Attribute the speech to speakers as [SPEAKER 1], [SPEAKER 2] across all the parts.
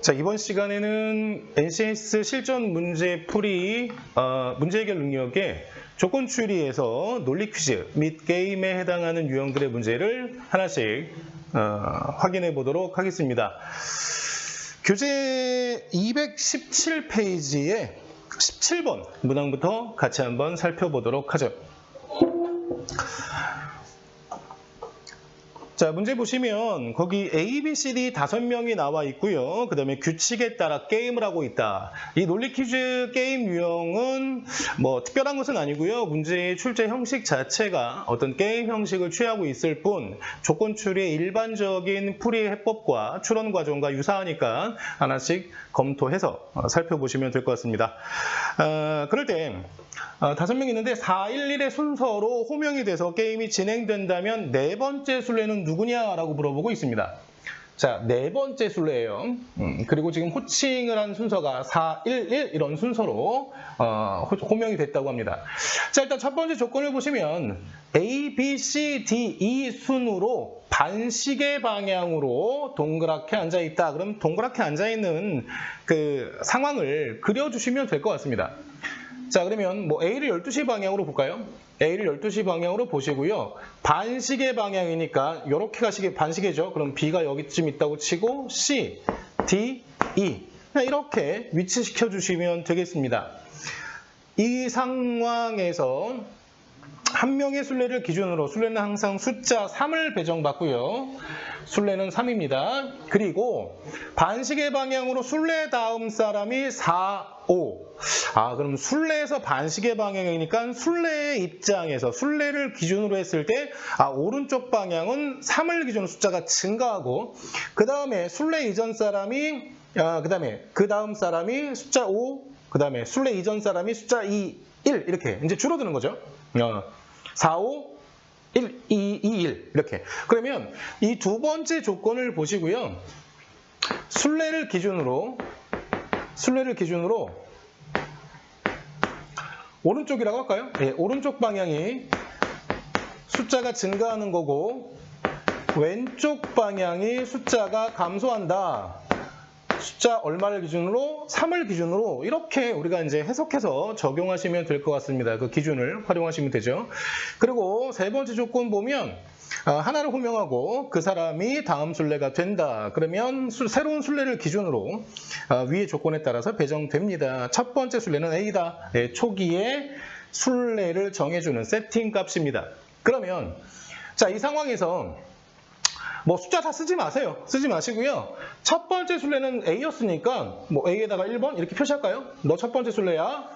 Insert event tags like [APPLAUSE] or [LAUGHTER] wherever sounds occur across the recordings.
[SPEAKER 1] 자, 이번 시간에는 NCS 실전 문제 풀이, 어, 문제 해결 능력의 조건 추리에서 논리 퀴즈 및 게임에 해당하는 유형들의 문제를 하나씩 어, 확인해 보도록 하겠습니다. 교재 217페이지에 17번 문항부터 같이 한번 살펴보도록 하죠. 자, 문제 보시면 거기 A, B, C, D 다섯 명이 나와 있고요. 그 다음에 규칙에 따라 게임을 하고 있다. 이 논리 퀴즈 게임 유형은 뭐 특별한 것은 아니고요. 문제의 출제 형식 자체가 어떤 게임 형식을 취하고 있을 뿐 조건 추리의 일반적인 풀이 해법과 추론 과정과 유사하니까 하나씩 검토해서 어, 살펴보시면 될 것 같습니다. 어, 그럴 때 어, 다섯 명 있는데 4, 1, 1의 순서로 호명이 돼서 게임이 진행된다면 네 번째 순례는 누구냐라고 물어보고 있습니다. 자, 네 번째 순례예요. 음, 그리고 지금 호칭을 한 순서가 4, 1, 1 이런 순서로 어, 호- 호명이 됐다고 합니다. 자, 일단 첫 번째 조건을 보시면 A, B, C, D, E 순으로 반시계 방향으로 동그랗게 앉아 있다. 그럼 동그랗게 앉아 있는 그 상황을 그려 주시면 될 것 같습니다. 자, 그러면 뭐 A를 12시 방향으로 볼까요? A를 12시 방향으로 보시고요. 반시계 방향이니까 이렇게 가시게 반시계죠. 그럼 B가 여기쯤 있다고 치고 C, D, E 이렇게 위치시켜 주시면 되겠습니다. 이 상황에서 한 명의 순례를 기준으로 순례는 항상 숫자 3을 배정받고요. 순례는 3입니다. 그리고 반시계 방향으로 순례 다음 사람이 4, 5. 아, 그럼 순례에서 반시계 방향이니까 순례의 입장에서 순례를 기준으로 했을 때 아, 오른쪽 방향은 3을 기준으로 숫자가 증가하고 그 다음에 순례 이전 사람이 아, 그 다음에 그 다음 사람이 숫자 5, 그 다음에 순례 이전 사람이 숫자 2, 1 이렇게 이제 줄어드는 거죠. 어, 4, 5, 1, 2, 2, 1 이렇게. 그러면 이 두 번째 조건을 보시고요. 순례를 기준으로 순례를 기준으로 오른쪽이라고 할까요? 예, 오른쪽 방향이 숫자가 증가하는 거고 왼쪽 방향이 숫자가 감소한다. 숫자 얼마를 기준으로 3을 기준으로 이렇게 우리가 이제 해석해서 적용하시면 될 것 같습니다. 그 기준을 활용하시면 되죠. 그리고 세 번째 조건 보면 아, 하나를 호명하고 그 사람이 다음 순례가 된다. 그러면 수- 새로운 순례를 기준으로 아, 위의 조건에 따라서 배정됩니다. 첫 번째 순례는 A다. 예, 초기에 순례를 정해주는 세팅 값입니다. 그러면 자 이 상황에서 뭐 숫자 다 쓰지 마세요. 쓰지 마시고요. 첫 번째 순례는 A였으니까 뭐 A에다가 1번 이렇게 표시할까요? 너 첫 번째 순례야.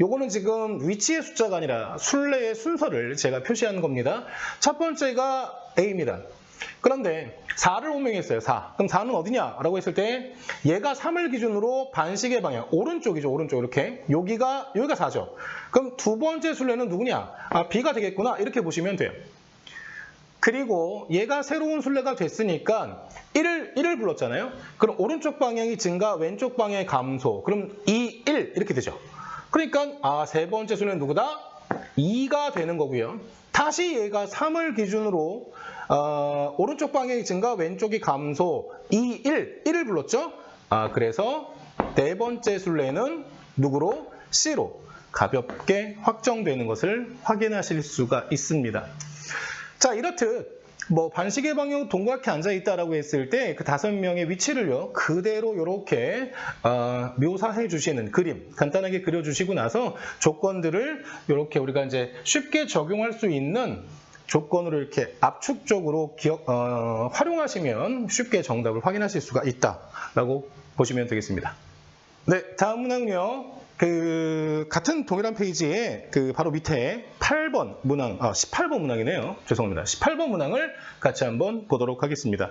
[SPEAKER 1] 요거는 지금 위치의 숫자가 아니라 순례의 순서를 제가 표시하는 겁니다. 첫 번째가 A입니다. 그런데 4를 호명했어요. 4. 그럼 4는 어디냐? 라고 했을 때 얘가 3을 기준으로 반시계 방향 오른쪽이죠. 오른쪽 이렇게. 여기가 여기가 4죠. 그럼 두 번째 순례는 누구냐? 아, B가 되겠구나. 이렇게 보시면 돼요. 그리고 얘가 새로운 순례가 됐으니까 1을, 1을 불렀잖아요. 그럼 오른쪽 방향이 증가, 왼쪽 방향이 감소. 그럼 2, 1 이렇게 되죠. 그러니까 아, 세 번째 순례는 누구다? 2가 되는 거고요. 다시 얘가 3을 기준으로 어, 오른쪽 방향이 증가, 왼쪽이 감소. 2, 1, 1을 불렀죠. 아, 그래서 네 번째 순례는 누구로? C로 가볍게 확정되는 것을 확인하실 수가 있습니다. 자, 이렇듯 뭐 반시계 방향 동그랗게 앉아 있다라고 했을 때 그 다섯 명의 위치를요 그대로 이렇게 어, 묘사해 주시는 그림 간단하게 그려 주시고 나서 조건들을 이렇게 우리가 이제 쉽게 적용할 수 있는 조건으로 이렇게 압축적으로 기억, 어, 활용하시면 쉽게 정답을 확인하실 수가 있다라고 보시면 되겠습니다. 네, 다음 문항은요. 그 같은 동일한 페이지에 그 바로 밑에 8번 문항, 아 18번 문항이네요. 죄송합니다. 18번 문항을 같이 한번 보도록 하겠습니다.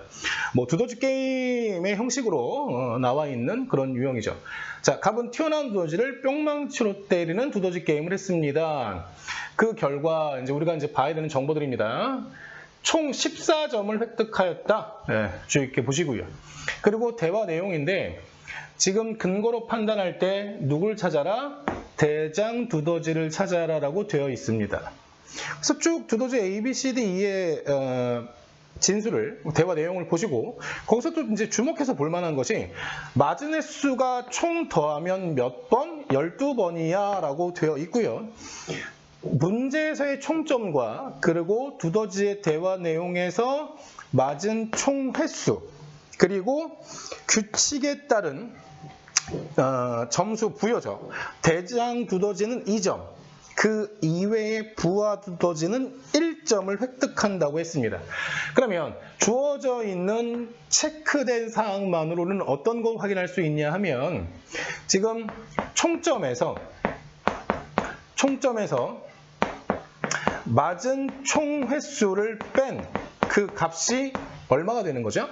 [SPEAKER 1] 뭐 두더지 게임의 형식으로 어, 나와 있는 그런 유형이죠. 자, 갑은 튀어나온 두더지를 뿅망치로 때리는 두더지 게임을 했습니다. 그 결과 이제 우리가 이제 봐야 되는 정보들입니다. 총 14점을 획득하였다. 네, 주의 깊게 보시고요. 그리고 대화 내용인데 지금 근거로 판단할 때 누굴 찾아라? 대장 두더지를 찾아라 라고 되어 있습니다. 그래서 쭉 두더지 A, B, C, D, E의 어, 진술을 대화 내용을 보시고 거기서 또 이제 주목해서 볼 만한 것이 맞은 횟수가 총 더하면 몇 번? 12번이야 라고 되어 있고요. 문제에서의 총점과 그리고 두더지의 대화 내용에서 맞은 총 횟수 그리고 규칙에 따른 어, 점수 부여죠. 대장 두더지는 2점, 그 이외의 부하 두더지는 1점을 획득한다고 했습니다. 그러면 주어져 있는 체크된 사항만으로는 어떤 걸 확인할 수 있냐 하면 지금 총점에서 총점에서 맞은 총 횟수를 뺀 그 값이 얼마가 되는 거죠?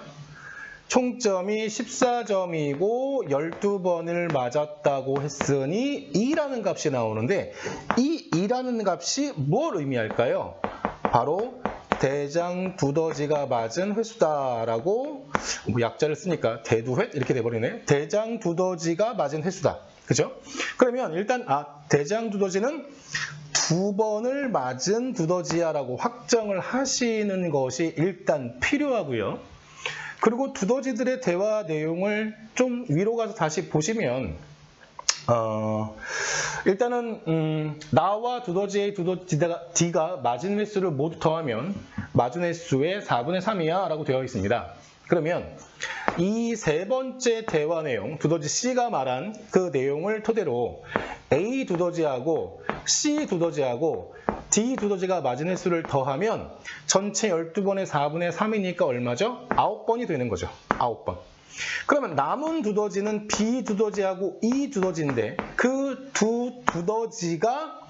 [SPEAKER 1] 총점이 14점이고 12번을 맞았다고 했으니 2라는 값이 나오는데 이 2라는 값이 뭘 의미할까요? 바로 대장 두더지가 맞은 횟수다라고 뭐 약자를 쓰니까 대두횟 이렇게 돼버리네. 대장 두더지가 맞은 횟수다. 그죠? 그러면 일단 아 대장 두더지는 두 번을 맞은 두더지야라고 확정을 하시는 것이 일단 필요하고요. 그리고 두더지들의 대화 내용을 좀 위로 가서 다시 보시면 어, 일단은 음, 나와 두더지의 두더지가 D가 맞은 횟수를 모두 더하면 맞은 횟수의 4분의 3이야 라고 되어 있습니다. 그러면 이 세 번째 대화 내용, 두더지 C가 말한 그 내용을 토대로 A 두더지하고 C 두더지하고 D 두더지가 맞은 횟수를 더하면 전체 12번의 4분의 3이니까 얼마죠? 9번이 되는 거죠. 9번. 그러면 남은 두더지는 B 두더지하고 E 두더지인데 그 두 두더지가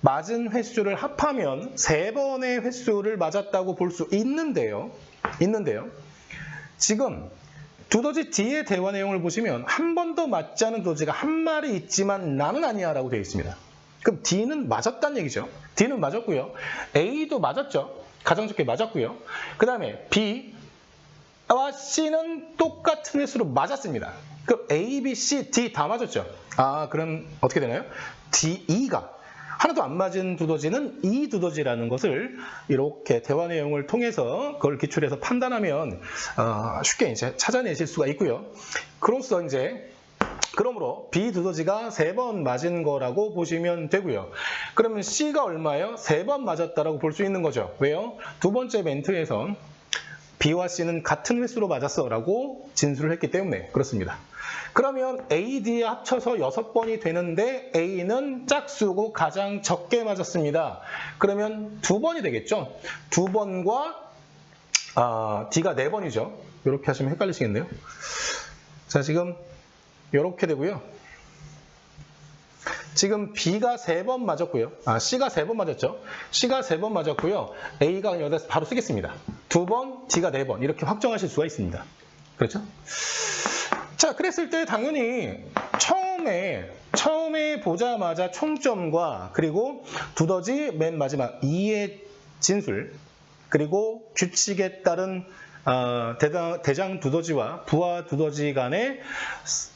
[SPEAKER 1] 맞은 횟수를 합하면 세 번의 횟수를 맞았다고 볼 수 있는데요. 있는데요. 지금 두더지 D의 대화 내용을 보시면 한 번도 맞지 않은 두더지가 한 마리 있지만 나는 아니야 라고 되어 있습니다. 그럼 D는 맞았다는 얘기죠. D는 맞았고요. A도 맞았죠. 가정적게 맞았고요. 그 다음에 B와 C는 똑같은 횟수로 맞았습니다. 그럼 A, B, C, D 다 맞았죠. 아 그럼 어떻게 되나요? D, E가 하나도 안 맞은 두더지는 이 두더지라는 것을 이렇게 대화 내용을 통해서 그걸 기출해서 판단하면 어, 쉽게 이제 찾아내실 수가 있고요. 그로써 이제 그러므로 B 두더지가 세번 맞은 거라고 보시면 되고요. 그러면 C가 얼마예요? 세번 맞았다라고 볼 수 있는 거죠. 왜요? 두 번째 멘트에서 B와 C는 같은 횟수로 맞았어 라고 진술을 했기 때문에 그렇습니다. 그러면 A, D에 합쳐서 6번이 되는데 A는 짝수고 가장 적게 맞았습니다. 그러면 두 번이 되겠죠? 두 번과 아, D가 네 번이죠. 이렇게 하시면 헷갈리시겠네요. 자, 지금 이렇게 되고요. 지금 B가 세번 맞았고요. 아, C가 세번 맞았죠. C가 세번 맞았고요. A가 여기다 바로 쓰겠습니다. 두 번, D가 네 번. 이렇게 확정하실 수가 있습니다. 그렇죠? 자, 그랬을 때 당연히 처음에 처음에 보자마자 총점과 그리고 두더지 맨 마지막 2의 진술 그리고 규칙에 따른 어, 대장, 대장 두더지와 부하 두더지 간의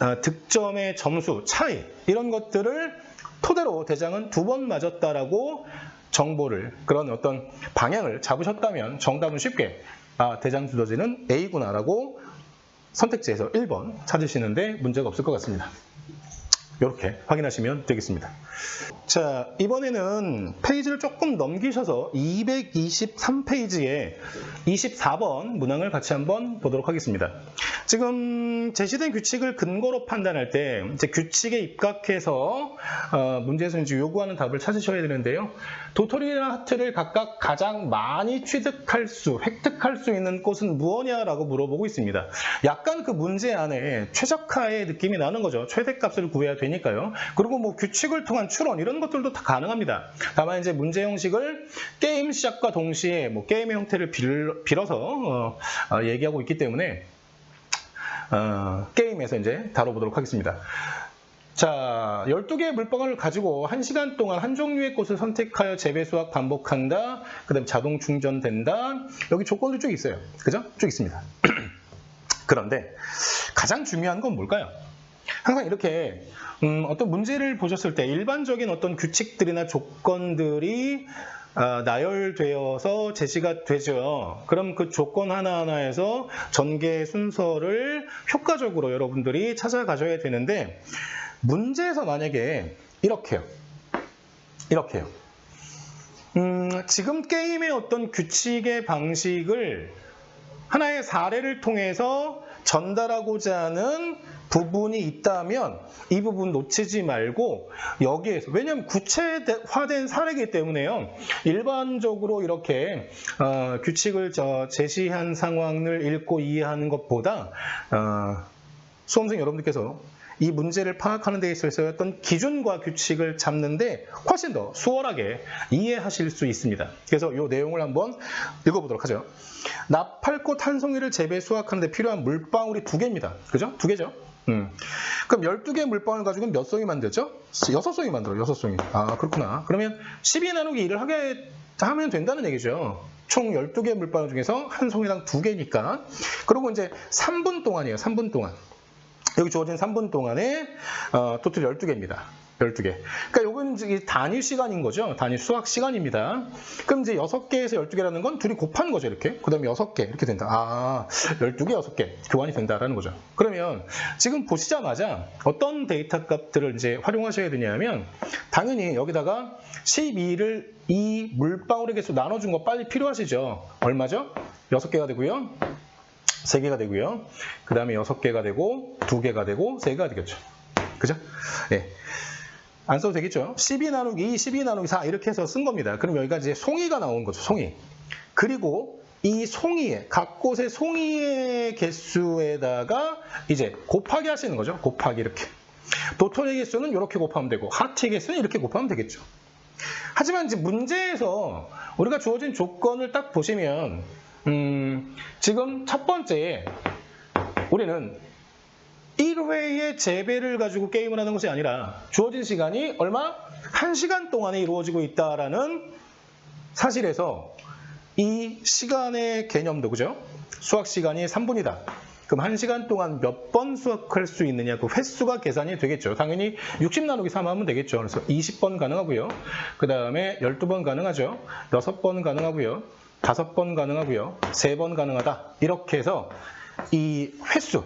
[SPEAKER 1] 어, 득점의 점수 차이 이런 것들을 토대로 대장은 두 번 맞았다라고 정보를 그런 어떤 방향을 잡으셨다면 정답은 쉽게 아, 대장 두더지는 A구나라고 선택지에서 1번 찾으시는데 문제가 없을 것 같습니다. 이렇게 확인하시면 되겠습니다. 자, 이번에는 페이지를 조금 넘기셔서 223페이지에 24번 문항을 같이 한번 보도록 하겠습니다. 지금 제시된 규칙을 근거로 판단할 때 이제 규칙에 입각해서 어, 문제에서 이제 요구하는 답을 찾으셔야 되는데요. 도토리나 하트를 각각 가장 많이 취득할 수, 획득할 수 있는 곳은 무엇이냐라고 물어보고 있습니다. 약간 그 문제 안에 최적화의 느낌이 나는 거죠. 최대값을 구해야 되니까요. 그리고 뭐 규칙을 통한 추론 이런 것들도 다 가능합니다. 다만 이제 문제 형식을 게임 시작과 동시에 뭐 게임의 형태를 빌, 빌어서 어, 어, 얘기하고 있기 때문에 어, 게임에서 이제 다뤄보도록 하겠습니다. 자, 12개의 물방울을 가지고 1시간 동안 한 종류의 꽃을 선택하여 재배 수확 반복한다. 그 다음 자동 충전된다. 여기 조건도 쭉 있어요. 그죠? 쭉 있습니다. [CLEARS THROAT] 그런데 가장 중요한 건 뭘까요? 항상 이렇게 음, 어떤 문제를 보셨을 때 일반적인 어떤 규칙들이나 조건들이 아, 나열되어서 제시가 되죠. 그럼 그 조건 하나하나에서 전개 순서를 효과적으로 여러분들이 찾아가셔야 되는데 문제에서 만약에 이렇게요. 이렇게요. 음, 지금 게임의 어떤 규칙의 방식을 하나의 사례를 통해서 전달하고자 하는 부분이 있다면 이 부분 놓치지 말고 여기에서 왜냐하면 구체화된 사례이기 때문에요. 일반적으로 이렇게 어, 규칙을 저 제시한 상황을 읽고 이해하는 것보다 어, 수험생 여러분들께서 이 문제를 파악하는 데 있어서 어떤 기준과 규칙을 잡는데 훨씬 더 수월하게 이해하실 수 있습니다. 그래서 이 내용을 한번 읽어보도록 하죠. 나팔꽃 한 송이를 재배 수확하는 데 필요한 물방울이 두 개입니다. 그죠? 두 개죠? 음. 그럼 12개의 물방울 가지고 몇 송이 만들죠? 6송이 만들어요. 6송이. 아, 그렇구나. 그러면 12 나누기 2를 하게 하면 된다는 얘기죠. 총 12개의 물방울 중에서 한 송이당 두 개니까. 그리고 이제 3분 동안이에요. 3분 동안. 여기 주어진 3분 동안에 어, 토탈 12개입니다. 12개. 그러니까 요건 단위 시간인 거죠. 단위 수학 시간입니다. 그럼 이제 6개에서 12개라는 건 둘이 곱하는 거죠. 이렇게. 그 다음에 6개. 이렇게 된다. 아, 12개, 6개. 교환이 된다라는 거죠. 그러면 지금 보시자마자 어떤 데이터 값들을 이제 활용하셔야 되냐면 당연히 여기다가 12를 이 물방울의 개수 나눠준 거 빨리 필요하시죠. 얼마죠? 6개가 되고요. 3개가 되고요. 그 다음에 6개가 되고 2개가 되고 3개가 되겠죠. 그죠? 예. 안 써도 되겠죠? 12 나누기 2, 12 나누기 4 이렇게 해서 쓴 겁니다. 그럼 여기가 이제 송이가 나온 거죠. 송이. 그리고 이 송이의 각 곳의 송이의 개수에다가 이제 곱하기 하시는 거죠. 곱하기 이렇게. 도토리 개수는 이렇게 곱하면 되고 하트 개수는 이렇게 곱하면 되겠죠. 하지만 이제 문제에서 우리가 주어진 조건을 딱 보시면 음, 지금 첫 번째 우리는 1회의 재배를 가지고 게임을 하는 것이 아니라 주어진 시간이 얼마? 1시간 동안에 이루어지고 있다라는 사실에서 이 시간의 개념도 그죠? 수학 시간이 3분이다. 그럼 1시간 동안 몇 번 수학할 수 있느냐 그 횟수가 계산이 되겠죠. 당연히 60 나누기 3 하면 되겠죠. 그래서 20번 가능하고요. 그 다음에 12번 가능하죠. 6번 가능하고요. 다섯 번 가능하고요. 세 번 가능하다. 이렇게 해서 이 횟수,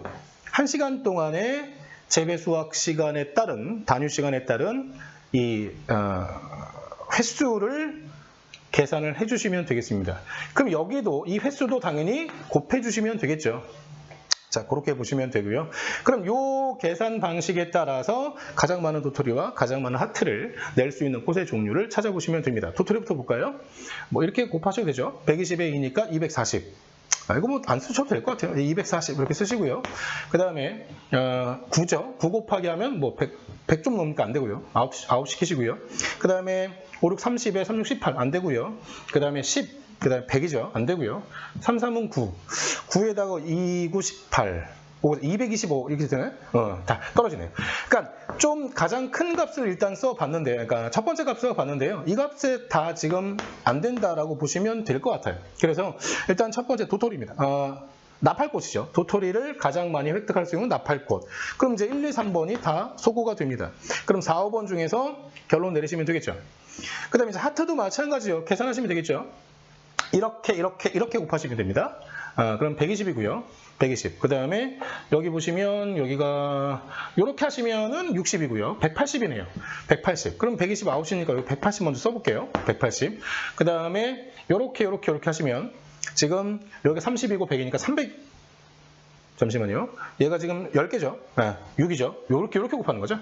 [SPEAKER 1] 한 시간 동안의 재배 수학 시간에 따른 단위 시간에 따른 이 어, 횟수를 계산을 해주시면 되겠습니다. 그럼 여기도 이 횟수도 당연히 곱해주시면 되겠죠. 자, 그렇게 보시면 되고요. 그럼 이 계산 방식에 따라서 가장 많은 도토리와 가장 많은 하트를 낼 수 있는 꽃의 종류를 찾아보시면 됩니다. 도토리부터 볼까요? 뭐 이렇게 곱하셔도 되죠. 120에 2니까 240. 아, 이거 뭐 안 쓰셔도 될 것 같아요. 240 이렇게 쓰시고요. 그 다음에 어, 9죠. 9 곱하기 하면 뭐 100, 100 좀 넘으니까 안 되고요. 아웃, 아웃 시키시고요. 그 다음에 5, 6, 30에 3, 6, 18 안 되고요. 그 다음에 10, 그 다음에 100이죠. 안 되고요. 3, 3은 9. 9에다가 2, 9, 18. 225 이렇게 되나요? 어, 다 떨어지네요. 그러니까 좀 가장 큰 값을 일단 써 봤는데요. 그러니까 첫 번째 값을 봤는데요. 이 값에 다 지금 안 된다라고 보시면 될 것 같아요. 그래서 일단 첫 번째 도토리입니다. 어, 나팔꽃이죠. 도토리를 가장 많이 획득할 수 있는 나팔꽃. 그럼 이제 1, 2, 3번이 다 소구가 됩니다. 그럼 4, 5번 중에서 결론 내리시면 되겠죠. 그 다음에 이제 하트도 마찬가지요. 계산하시면 되겠죠. 이렇게 이렇게 이렇게 곱하시면 됩니다. 아, 그럼 120이고요. 120. 그 다음에 여기 보시면 여기가 이렇게 하시면은 60이고요. 180이네요. 180. 그럼 120 아웃이니까 여기 180 먼저 써볼게요. 180. 그 다음에 이렇게 이렇게 이렇게 하시면 지금 여기 30이고 100이니까 300. 잠시만요. 얘가 지금 10개죠? 네, 6이죠? 요렇게, 요렇게 곱하는 거죠?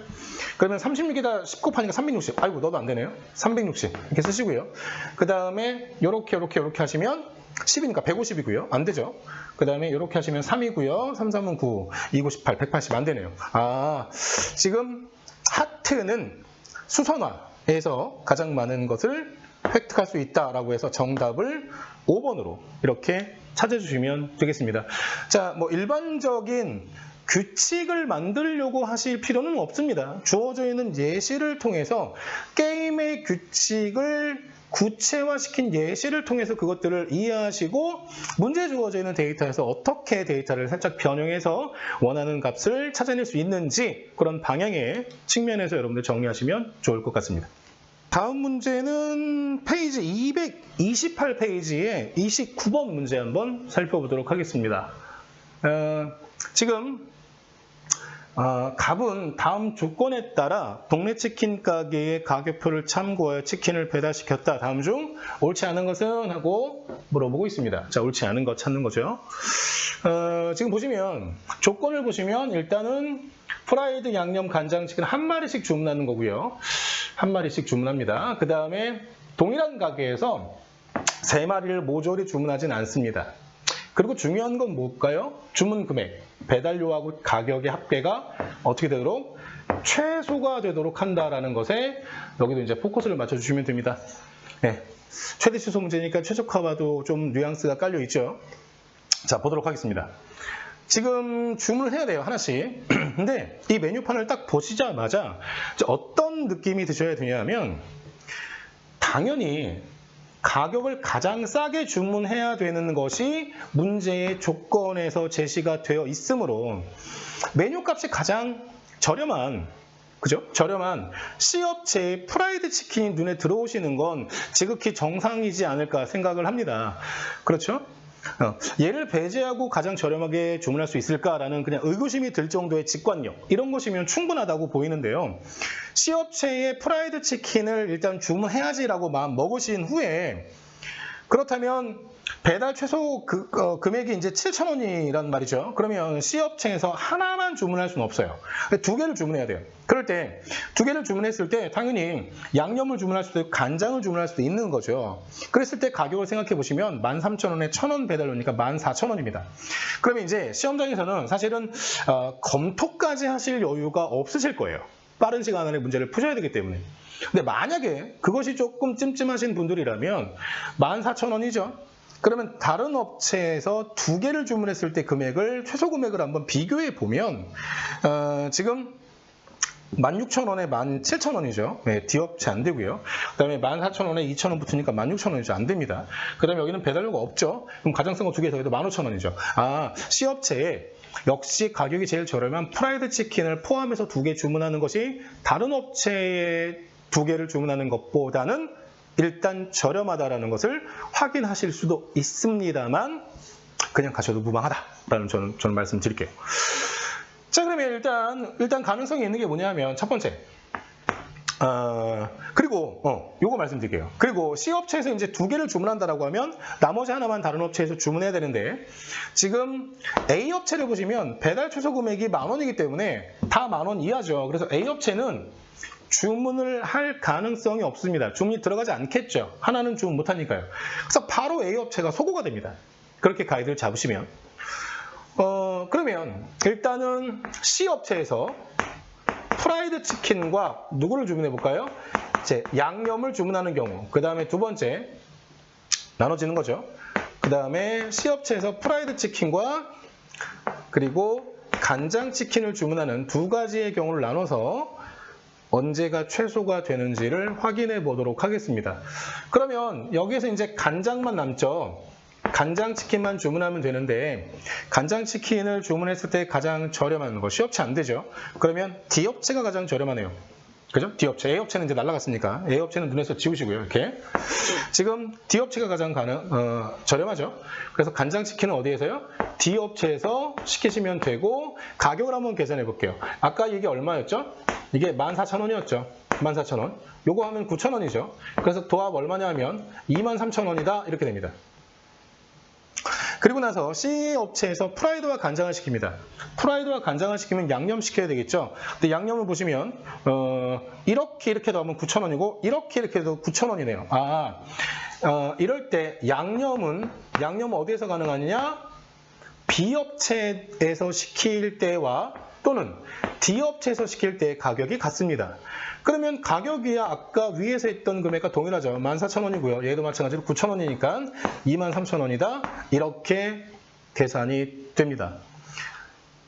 [SPEAKER 1] 그러면 36에다 10 곱하니까 360. 아이고, 너도 안 되네요. 360. 이렇게 쓰시고요. 그 다음에 요렇게, 요렇게, 요렇게 하시면 10이니까 150이고요. 안 되죠? 그 다음에 이렇게 하시면 3이고요. 3, 3은 9, 2, 9, 18, 180 안 되네요. 아, 지금 하트는 수선화에서 가장 많은 것을 획득할 수 있다라고 해서 정답을 5번으로 이렇게 찾아주시면 되겠습니다. 자, 뭐 일반적인 규칙을 만들려고 하실 필요는 없습니다. 주어져 있는 예시를 통해서 게임의 규칙을 구체화시킨 예시를 통해서 그것들을 이해하시고 문제 주어져 있는 데이터에서 어떻게 데이터를 살짝 변형해서 원하는 값을 찾아낼 수 있는지 그런 방향의 측면에서 여러분들 정리하시면 좋을 것 같습니다. 다음 문제는 페이지 228페이지에 29번 문제 한번 살펴보도록 하겠습니다. 어, 지금 어, 갑은 다음 조건에 따라 동네 치킨 가게의 가격표를 참고하여 치킨을 배달시켰다. 다음 중 옳지 않은 것은 하고 물어보고 있습니다. 자, 옳지 않은 것 찾는 거죠. 어, 지금 보시면 조건을 보시면 일단은 프라이드 양념 간장 치킨 한 마리씩 주문하는 거고요. 한 마리씩 주문합니다. 그 다음에 동일한 가게에서 세 마리를 모조리 주문하진 않습니다. 그리고 중요한 건 뭘까요? 주문 금액, 배달료하고 가격의 합계가 어떻게 되도록 최소가 되도록 한다라는 것에 여기도 이제 포커스를 맞춰주시면 됩니다. 네. 최대 취소 문제니까 최적화와도 좀 뉘앙스가 깔려 있죠. 자, 보도록 하겠습니다. 지금 주문을 해야 돼요, 하나씩. [CLEARS THROAT] 근데 이 메뉴판을 딱 보시자마자 어떤 느낌이 드셔야 되냐면 당연히 가격을 가장 싸게 주문해야 되는 것이 문제의 조건에서 제시가 되어 있으므로 메뉴값이 가장 저렴한 그죠? 저렴한 C업체의 프라이드 치킨이 눈에 들어오시는 건 지극히 정상이지 않을까 생각을 합니다. 그렇죠? 어, 얘를 배제하고 가장 저렴하게 주문할 수 있을까라는 그냥 의구심이 들 정도의 직관력 이런 것이면 충분하다고 보이는데요. C업체의 프라이드 치킨을 일단 주문해야지라고 마음 먹으신 후에 그렇다면 배달 최소 그, 어, 금액이 이제 7,000원이란 말이죠. 그러면 C업체에서 하나만 주문할 수는 없어요. 두 개를 주문해야 돼요. 그럴 때 두 개를 주문했을 때 당연히 양념을 주문할 수도 있고 간장을 주문할 수도 있는 거죠. 그랬을 때 가격을 생각해 보시면 13,000원에 1,000원 배달료니까 14,000원입니다. 그러면 이제 시험장에서는 사실은 어, 검토까지 하실 여유가 없으실 거예요. 빠른 시간 안에 문제를 푸셔야 되기 때문에. 근데 만약에 그것이 조금 찜찜하신 분들이라면 14,000원이죠. 그러면 다른 업체에서 두 개를 주문했을 때 금액을 최소 금액을 한번 비교해 보면 어, 지금 16,000원에 17,000원이죠. 네, D업체 안 되고요. 그 다음에 14,000원에 2,000원 붙으니까 16,000원이죠. 안 됩니다. 그 다음에 여기는 배달료가 없죠. 그럼 가장 센거두 개 더해도 15,000원이죠. 아, C업체에 역시 가격이 제일 저렴한 프라이드 치킨을 포함해서 두 개 주문하는 것이 다른 업체에 두 개를 주문하는 것보다는 일단 저렴하다라는 것을 확인하실 수도 있습니다만 그냥 가셔도 무방하다라는 저는, 저는 말씀드릴게요. 자 그러면 일단 일단 가능성이 있는 게 뭐냐면 첫 번째 어, 그리고 어, 요거 말씀드릴게요. 그리고 C 업체에서 이제 두 개를 주문한다라고 하면 나머지 하나만 다른 업체에서 주문해야 되는데 지금 A 업체를 보시면 배달 최소 금액이 만 원이기 때문에 다 만 원 이하죠. 그래서 A 업체는 주문을 할 가능성이 없습니다. 주문이 들어가지 않겠죠. 하나는 주문 못하니까요. 그래서 바로 A 업체가 소고가 됩니다. 그렇게 가이드를 잡으시면 어, 그러면 일단은 C 업체에서 프라이드 치킨과 누구를 주문해 볼까요? 이제 양념을 주문하는 경우. 그 다음에 두 번째 나눠지는 거죠. 그 다음에 C 업체에서 프라이드 치킨과 그리고 간장 치킨을 주문하는 두 가지의 경우를 나눠서 언제가 최소가 되는지를 확인해 보도록 하겠습니다. 그러면 여기에서 이제 간장만 남죠. 간장치킨만 주문하면 되는데 간장치킨을 주문했을 때 가장 저렴한 거 C업체 안 되죠. 그러면 D업체가 가장 저렴하네요. 그죠? D업체. A업체는 이제 날라갔으니까 A업체는 눈에서 지우시고요. 이렇게. 지금 D업체가 가장 가능, 어, 저렴하죠. 그래서 간장치킨은 어디에서요? D업체에서 시키시면 되고 가격을 한번 계산해 볼게요. 아까 이게 얼마였죠? 이게 14,000원이었죠. 14,000원. 요거 하면 9,000원이죠. 그래서 도합 얼마냐 하면 23,000원이다. 이렇게 됩니다. 그리고 나서 C 업체에서 프라이드와 간장을 시킵니다. 프라이드와 간장을 시키면 양념 시켜야 되겠죠. 근데 양념을 보시면 어, 이렇게 이렇게 더하면 9,000원이고 이렇게 이렇게 해도 9,000원이네요. 아, 어, 이럴 때 양념은 양념은 어디에서 가능하느냐? B 업체에서 시킬 때와 또는 D 업체에서 시킬 때의 가격이 같습니다. 그러면 가격이 아까 위에서 했던 금액과 동일하죠. 14,000원이고요. 얘도 마찬가지로 9,000원이니까 23,000원이다. 이렇게 계산이 됩니다.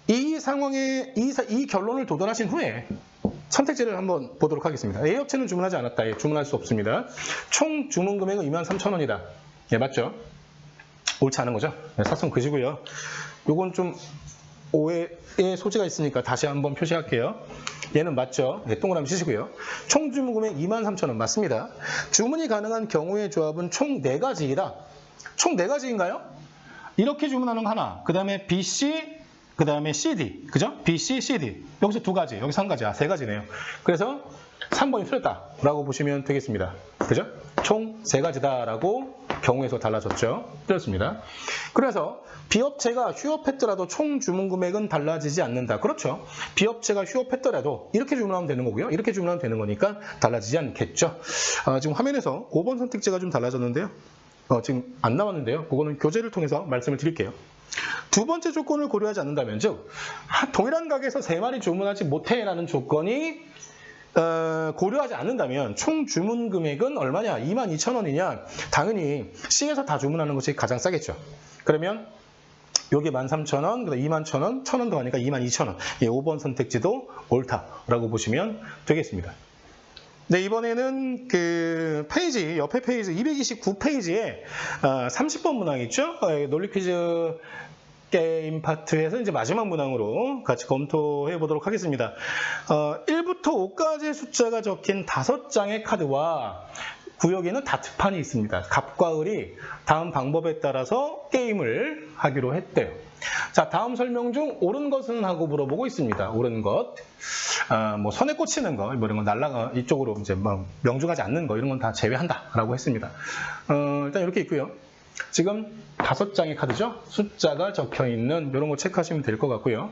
[SPEAKER 1] 이 상황에 이, 이 결론을 도달하신 후에 선택지를 한번 보도록 하겠습니다. A 업체는 주문하지 않았다. 예, 주문할 수 없습니다. 총 주문 금액은 23,000원이다. 예, 맞죠? 옳지 않은 거죠? 네, 사성 그시고요. 요건 좀 오해의 소지가 있으니까 다시 한번 표시할게요. 얘는 맞죠? 네, 동그라미 치시고요. 총 주문 금액 23,000원 맞습니다. 주문이 가능한 경우의 조합은 총 4가지이다. 총 4가지인가요? 이렇게 주문하는 거 하나, 그 다음에 BC, 그 다음에 CD, 그죠? BC, CD. 여기서 두 가지, 여기서 한 가지, 아, 세 가지네요. 그래서 3번이 틀렸다라고 보시면 되겠습니다. 그죠? 총 세 가지다라고 경우에서 달라졌죠. 틀렸습니다. 그래서 비업체가 휴업했더라도 총 주문 금액은 달라지지 않는다. 그렇죠. 비업체가 휴업했더라도 이렇게 주문하면 되는 거고요. 이렇게 주문하면 되는 거니까 달라지지 않겠죠. 아, 지금 화면에서 5번 선택지가 좀 달라졌는데요. 어, 지금 안 나왔는데요. 그거는 교재를 통해서 말씀을 드릴게요. 두 번째 조건을 고려하지 않는다면 즉 하- 동일한 가게에서 세 마리 주문하지 못해라는 조건이 어, 고려하지 않는다면 총 주문 금액은 얼마냐? 22,000원이냐? 당연히 C에서 다 주문하는 것이 가장 싸겠죠. 그러면 여기 13,000원, 그다음 21,000원, 1,000원 더 하니까 22,000원. 예, 5번 선택지도 옳다라고 보시면 되겠습니다. 네, 이번에는 그 페이지, 옆에 페이지 229페이지에 30번 문항 있죠? 어, 논리 퀴즈 게임 파트에서 이제 마지막 문항으로 같이 검토해 보도록 하겠습니다. 어, 1부터 5까지의 숫자가 적힌 5장의 카드와 구역에는 다트판이 있습니다. 갑과 을이 다음 방법에 따라서 게임을 하기로 했대요. 자, 다음 설명 중 옳은 것은 하고 물어보고 있습니다. 옳은 것. 아, 뭐 선에 꽂히는 거, 뭐 이런 거 날라가 이쪽으로 이제 뭐 명중하지 않는 거 이런 건 다 제외한다라고 했습니다. 어, 일단 이렇게 있고요. 지금 다섯 장의 카드죠. 숫자가 적혀 있는 이런 거 체크하시면 될 것 같고요.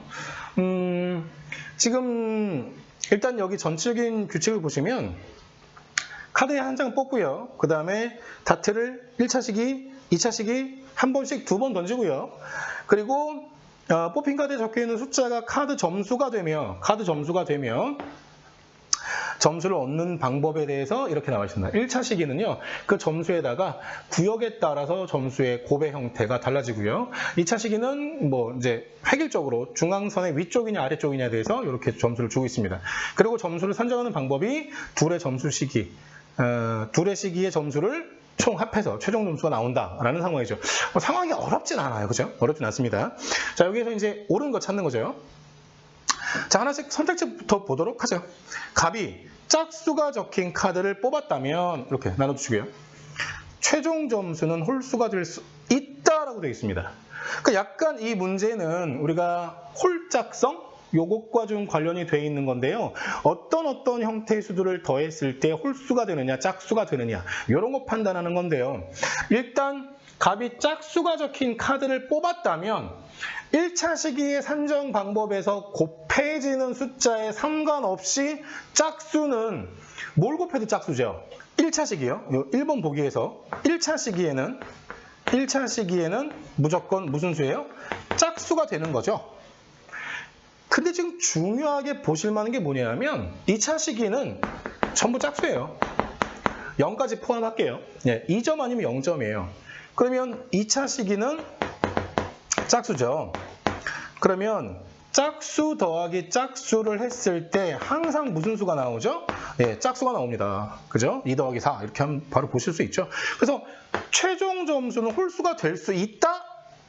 [SPEAKER 1] 음, 지금 일단 여기 전체적인 규칙을 보시면 카드에 한 장 뽑고요. 그 다음에 다트를 1차 시기, 2차 시기 한 번씩 두 번 던지고요. 그리고 어, 뽑힌 카드에 적혀 있는 숫자가 카드 점수가 되며 카드 점수가 되며 점수를 얻는 방법에 대해서 이렇게 나와 있습니다. 1차 시기는요, 그 점수에다가 구역에 따라서 점수의 곱의 형태가 달라지고요. 2차 시기는 뭐 이제 획일적으로 중앙선의 위쪽이냐 아래쪽이냐에 대해서 이렇게 점수를 주고 있습니다. 그리고 점수를 산정하는 방법이 둘의 점수 시기, 어, 둘의 시기의 점수를 총 합해서 최종 점수가 나온다라는 상황이죠. 뭐 상황이 어렵진 않아요. 그죠? 어렵진 않습니다. 자, 여기에서 이제 옳은 거 찾는 거죠. 자, 하나씩 선택지부터 보도록 하죠. 갑이 짝수가 적힌 카드를 뽑았다면 이렇게 나눠주시고요. 최종 점수는 홀수가 될 수 있다라고 되어 있습니다. 그러니까 약간 이 문제는 우리가 홀짝성 요것과 좀 관련이 되어 있는 건데요. 어떤 어떤 형태의 수들을 더했을 때 홀수가 되느냐, 짝수가 되느냐 이런 거 판단하는 건데요. 일단 갑이 짝수가 적힌 카드를 뽑았다면 1차 시기의 산정 방법에서 곱해지는 숫자에 상관없이 짝수는 뭘 곱해도 짝수죠. 1차 시기요. 요 1번 보기에서 1차 시기에는 1차 시기에는 무조건 무슨 수예요? 짝수가 되는 거죠. 근데 지금 중요하게 보실 만한 게 뭐냐면 2차 시기는 전부 짝수예요. 0까지 포함할게요. 예, 2점 아니면 0점이에요. 그러면 2차 시기는 짝수죠. 그러면 짝수 더하기 짝수를 했을 때 항상 무슨 수가 나오죠? 예, 짝수가 나옵니다. 그죠? 2 더하기 4 이렇게 하면 바로 보실 수 있죠. 그래서 최종 점수는 홀수가 될 수 있다?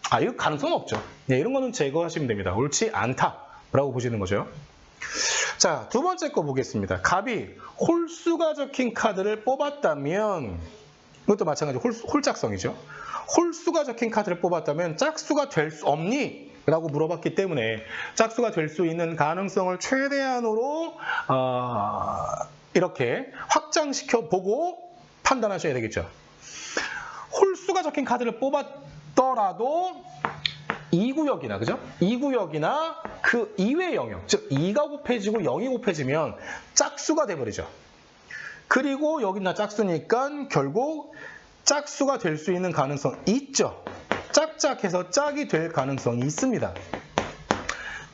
[SPEAKER 1] 아, 이거 가능성 없죠. 예, 이런 거는 제거하시면 됩니다. 옳지 않다라고 보시는 거죠. 자, 두 번째 거 보겠습니다. 갑이 홀수가 적힌 카드를 뽑았다면 이것도 마찬가지로 홀, 홀짝성이죠. 홀수가 적힌 카드를 뽑았다면 짝수가 될 수 없니? 라고 물어봤기 때문에 짝수가 될 수 있는 가능성을 최대한으로 어, 이렇게 확장시켜 보고 판단하셔야 되겠죠. 홀수가 적힌 카드를 뽑았더라도 2구역이나 그죠? 2구역이나 그 이외의 영역, 즉 2가 곱해지고 0이 곱해지면 짝수가 돼버리죠. 그리고 여기나 짝수니까 결국 짝수가 될 수 있는 가능성 있죠. 짝짝해서 짝이 될 가능성이 있습니다.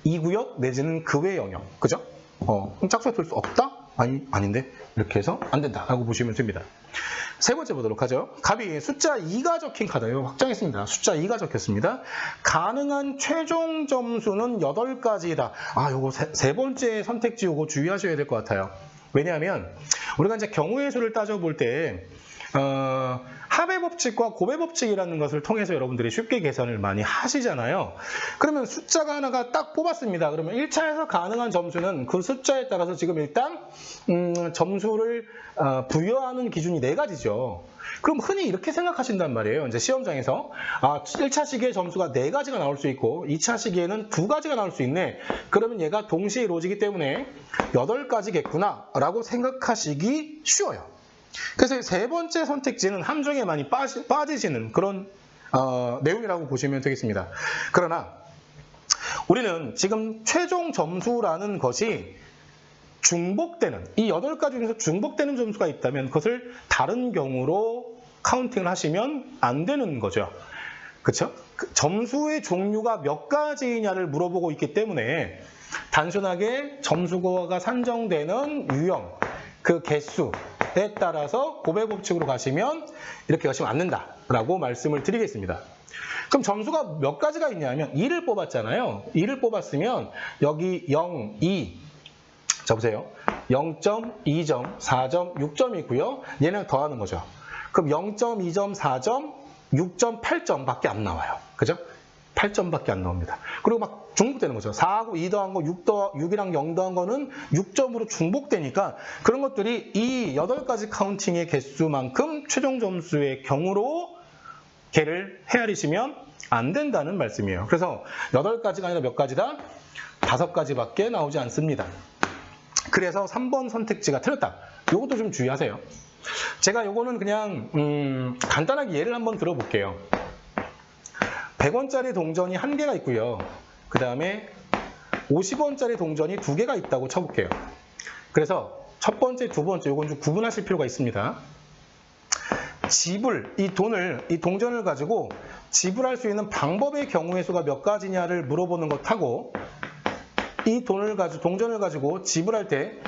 [SPEAKER 1] 2구역 내지는 그 외 영역, 그죠? 어, 그럼 짝수가 될수 없다? 아니, 아닌데 이렇게 해서 안 된다라고 보시면 됩니다. 세 번째 보도록 하죠. 갑이 숫자 2가 적힌 카드예요. 확정했습니다. 숫자 2가 적혔습니다. 가능한 최종 점수는 8가지이다. 아, 요거 세, 세 번째 선택지 요거 주의하셔야 될 것 같아요. 왜냐하면 우리가 이제 경우의 수를 따져볼 때 어, 합의 법칙과 고배 법칙이라는 것을 통해서 여러분들이 쉽게 계산을 많이 하시잖아요. 그러면 숫자가 하나가 딱 뽑았습니다. 그러면 1차에서 가능한 점수는 그 숫자에 따라서 지금 일단 음, 점수를 어, 부여하는 기준이 네 가지죠. 그럼 흔히 이렇게 생각하신단 말이에요. 이제 시험장에서 아, 1차 시기의 점수가 네 가지가 나올 수 있고 2차 시기에는 두 가지가 나올 수 있네. 그러면 얘가 동시에 이루어지기 때문에 여덟 가지겠구나 라고 생각하시기 쉬워요. 그래서 세 번째 선택지는 함정에 많이 빠지, 빠지시는 그런 어, 내용이라고 보시면 되겠습니다. 그러나 우리는 지금 최종 점수라는 것이 중복되는 이 여덟 가지 중에서 중복되는 점수가 있다면 그것을 다른 경우로 카운팅을 하시면 안 되는 거죠. 그렇죠? 점수의 종류가 몇 가지냐를 물어보고 있기 때문에 단순하게 점수가 산정되는 유형, 그 개수 에 따라서 고배 법칙으로 가시면 이렇게 가시면 안 된다라고 말씀을 드리겠습니다. 그럼 점수가 몇 가지가 있냐면 2를 뽑았잖아요. 2를 뽑았으면 여기 0, 2, 자 보세요. 0.2점, 4점, 6점이고요. 얘는 더하는 거죠. 그럼 0.2점, 4점, 6.8점 밖에 안 나와요. 그죠? 8점밖에 안 나옵니다. 그리고 막 중복되는 거죠. 4하고 2 더한 거, 6 더, 6이랑 0 더한 거는 6점으로 중복되니까 그런 것들이 이 8가지 카운팅의 개수만큼 최종 점수의 경우로 걔를 헤아리시면 안 된다는 말씀이에요. 그래서 8가지가 아니라 몇 가지다? 5가지밖에 나오지 않습니다. 그래서 3번 선택지가 틀렸다. 이것도 좀 주의하세요. 제가 요거는 그냥 음, 간단하게 예를 한번 들어볼게요. 100원짜리 동전이 한 개가 있고요. 그 다음에 50원짜리 동전이 두 개가 있다고 쳐볼게요. 그래서 첫 번째, 두 번째 요건 좀 구분하실 필요가 있습니다. 지불, 이 돈을, 이 동전을 가지고 지불할 수 있는 방법의 경우의 수가 몇 가지냐를 물어보는 것하고 이 돈을 가지고 동전을 가지고 지불할 때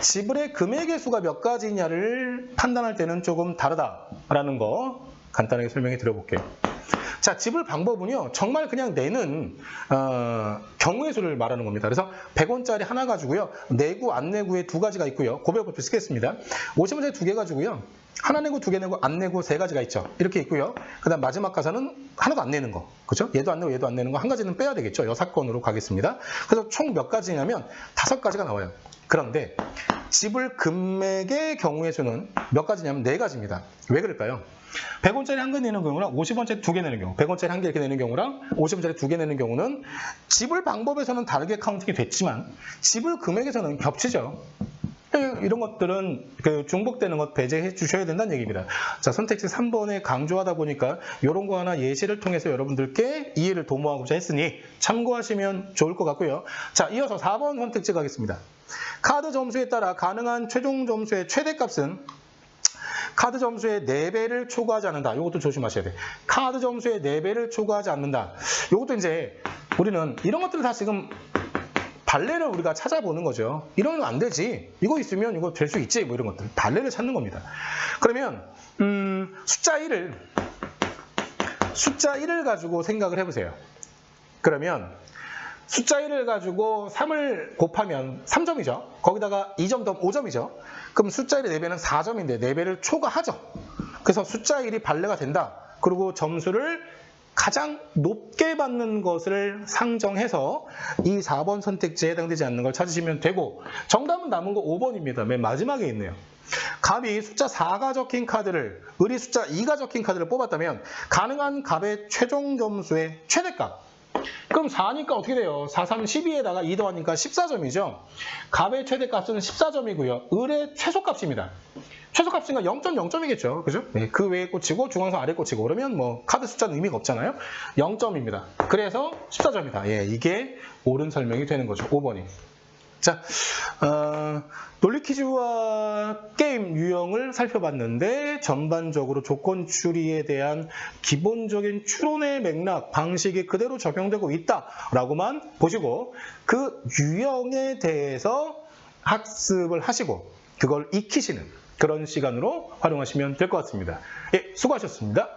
[SPEAKER 1] 지불의 금액의 수가 몇 가지냐를 판단할 때는 조금 다르다라는 거 간단하게 설명해 드려볼게요. 자, 지불 방법은요, 정말 그냥 내는 어, 경우의 수를 말하는 겁니다. 그래서 100원짜리 하나 가지고요, 내구, 안 내구의 두 가지가 있고요. 고백법표 쓰겠습니다. 50원짜리 두 개 가지고요, 하나 내고 두 개 내고 안 내고 세 가지가 있죠. 이렇게 있고요. 그 다음 마지막 가사는 하나도 안 내는 거. 그죠? 얘도 안 내고 얘도 안 내는 거 한 가지는 빼야 되겠죠. 여사건으로 가겠습니다. 그래서 총 몇 가지냐면 다섯 가지가 나와요. 그런데 지불 금액의 경우의 수는 몇 가지냐면 네 가지입니다. 왜 그럴까요? 100원짜리 한 개 내는 경우랑 50원짜리 두 개 내는 경우, 100원짜리 한 개 이렇게 내는 경우랑 50원짜리 두 개 내는 경우는 지불 방법에서는 다르게 카운팅이 됐지만 지불 금액에서는 겹치죠. 이런 것들은 그 중복되는 것 배제해 주셔야 된다는 얘기입니다. 자, 선택지 3번에 강조하다 보니까 이런 거 하나 예시를 통해서 여러분들께 이해를 도모하고자 했으니 참고하시면 좋을 것 같고요. 자, 이어서 4번 선택지 가겠습니다. 카드 점수에 따라 가능한 최종 점수의 최대값은 카드 점수의 4배를 초과하지 않는다. 이것도 조심하셔야 돼. 카드 점수의 4배를 초과하지 않는다. 이것도 이제 우리는 이런 것들을 다 지금 발레를 우리가 찾아보는 거죠. 이러면 안 되지. 이거 있으면 이거 될 수 있지. 뭐 이런 것들. 발레를 찾는 겁니다. 그러면 음, 숫자 1을 숫자 1을 가지고 생각을 해보세요. 그러면 숫자 1을 가지고 3을 곱하면 3점이죠. 거기다가 2점 더하면 5점이죠. 그럼 숫자 1의 4배는 4점인데 4배를 초과하죠. 그래서 숫자 1이 발레가 된다. 그리고 점수를 가장 높게 받는 것을 상정해서 이 4번 선택지에 해당되지 않는 걸 찾으시면 되고 정답은 남은 거 5번입니다. 맨 마지막에 있네요. 갑이 숫자 4가 적힌 카드를 을이 숫자 2가 적힌 카드를 뽑았다면 가능한 갑의 최종 점수의 최대값 그럼 4니까 어떻게 돼요? 4, 3, 12에다가 2 더하니까 14점이죠. 갑의 최대값은 14점이고요. 을의 최소값입니다. 최소값이니까 0.0점이겠죠. 그죠? 네, 그 외에 꽂히고 중앙선 아래 꽂히고 그러면 뭐 카드 숫자는 의미가 없잖아요. 0점입니다. 그래서 14점이다. 예, 이게 옳은 설명이 되는 거죠. 5번이. 자, 어, 논리 퀴즈와 게임 유형을 살펴봤는데 전반적으로 조건 추리에 대한 기본적인 추론의 맥락, 방식이 그대로 적용되고 있다라고만 보시고 그 유형에 대해서 학습을 하시고 그걸 익히시는 그런 시간으로 활용하시면 될 것 같습니다. 예, 수고하셨습니다.